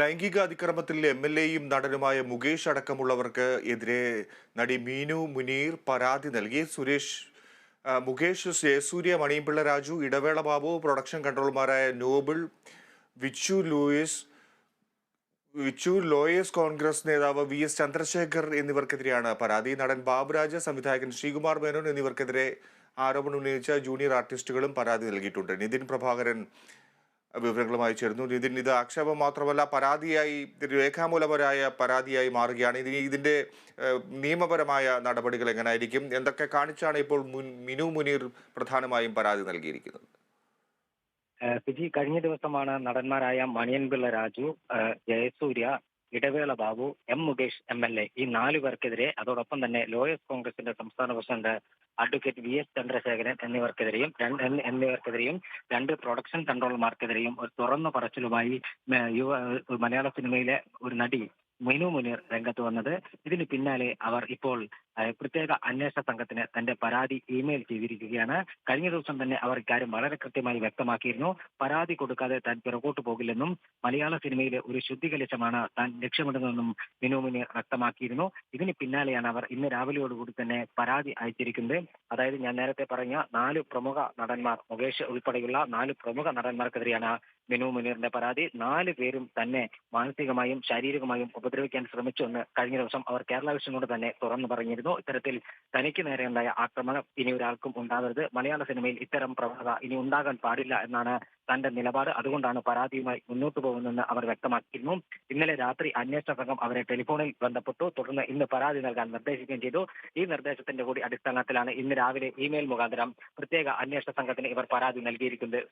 ലൈംഗിക അതിക്രമത്തിൽ M L എയും നടനുമായ മുകേഷ് അടക്കമുള്ളവർക്ക് എതിരെ നടി മീനു മുനീർ പരാതി നൽകി. Suresh Mukesh Jayasurya Maniyanpilla Raju Idavela Babu production കൺട്രോളർമാരായ Noble Vichu Louis Vichu lawyers Congress നേതാവ് വി എസ് ചന്ദ്രശേഖർ എന്നിവർക്കെതിരെയാണ് പരാതി. നടൻ ബാബുരാജ് സംവിധായകൻ ശ്രീകുമാർ മേനോൻ എന്നിവർക്കെതിരെ ആരോപണം ഉന്നയിച്ച ജൂനിയർ ആർട്ടിസ്റ്റുകളും പരാതി നൽകിയിട്ടുണ്ട്. നിതിൻ പ്രഭാകരൻ വിവരങ്ങളുമായി ചേരുന്നു. നിതിൻ ഇത് ആക്ഷേപം മാത്രമല്ല പരാതിയായി രേഖാമൂലപരായ പരാതിയായി മാറുകയാണ്. ഇനി ഇതിന്റെ നിയമപരമായ നടപടികൾ എങ്ങനെയായിരിക്കും? എന്തൊക്കെ കാണിച്ചാണ് ഇപ്പോൾ മിനു മുനീർ പ്രധാനമായും പരാതി നൽകിയിരിക്കുന്നത്? ബിജി കഴിഞ്ഞ ദിവസമാണ് നടന്മാരായ Maniyanpilla Raju Jayasurya Idavela Babu M Mukesh M L A. ഈ നാലു പേർക്കെതിരെ അതോടൊപ്പം തന്നെ ലോയേഴ്സ് കോൺഗ്രസിന്റെ സംസ്ഥാന president advocate V S Chandrasekharan എന്നിവർക്കെതിരെയും എന്നിവർക്കെതിരെയും രണ്ട് പ്രൊഡക്ഷൻ കൺട്രോളർമാർക്കെതിരെയും ഒരു തുറന്ന പറച്ചിലുമായി യുവ മലയാള സിനിമയിലെ ഒരു നടി മിനു മുനീർ രംഗത്ത് വന്നത്. ഇതിന് പിന്നാലെ അവർ ഇപ്പോൾ പ്രത്യേക അന്വേഷണ സംഘത്തിന് തന്റെ പരാതി ഇമെയിൽ ചെയ്തിരിക്കുകയാണ്. കഴിഞ്ഞ ദിവസം തന്നെ അവർ ഇക്കാര്യം വളരെ കൃത്യമായി വ്യക്തമാക്കിയിരുന്നു. പരാതി കൊടുക്കാതെ താൻ പിറകോട്ട് പോകില്ലെന്നും മലയാള സിനിമയിലെ ഒരു ശുദ്ധികലശമാണ് താൻ ലക്ഷ്യമിടുന്നതെന്നും മിനു മുനീർ വ്യക്തമാക്കിയിരുന്നു. ഇതിന് പിന്നാലെയാണ് അവർ ഇന്ന് രാവിലെയോടുകൂടി തന്നെ പരാതി അയച്ചിരിക്കുന്നത്. അതായത് ഞാൻ നേരത്തെ പറഞ്ഞ നാല് പ്രമുഖ നടന്മാർ മുകേഷ് ഉൾപ്പെടെയുള്ള നാല് പ്രമുഖ നടന്മാർക്കെതിരെയാണ് മിനു മുനീറിന്റെ പരാതി. നാല് പേരും തന്നെ മാനസികമായും ശാരീരികമായും ഉപദ്രവിക്കാൻ ശ്രമിച്ചു എന്ന് കഴിഞ്ഞ ദിവസം അവർ കേരള വിഷനോട് തന്നെ തുറന്നു പറഞ്ഞിരുന്നു. ഇത്തരത്തിൽ തനിക്ക് നേരെയുണ്ടായ ആക്രമണം ഇനി ഒരാൾക്കും ഉണ്ടാകരുത് മലയാള സിനിമയിൽ ഇത്തരം പ്രവണത ഇനി ഉണ്ടാകാൻ പാടില്ല എന്നാണ് തന്റെ നിലപാട്. അതുകൊണ്ടാണ് പരാതിയുമായി മുന്നോട്ട് പോകുന്നതെന്ന് അവർ വ്യക്തമാക്കിയിരുന്നു. ഇന്നലെ രാത്രി അന്വേഷണ സംഘം അവരെ ടെലിഫോണിൽ ബന്ധപ്പെട്ടു. തുടർന്ന് ഇന്ന് പരാതി നൽകാൻ നിർദ്ദേശിക്കുകയും ചെയ്തു. ഈ നിർദ്ദേശത്തിന്റെ കൂടി അടിസ്ഥാനത്തിലാണ് ഇന്ന് രാവിലെ ഇമെയിൽ മുഖാന്തരം പ്രത്യേക അന്വേഷണ സംഘത്തിന് ഇവർ പരാതി നൽകിയിരിക്കുന്നത്.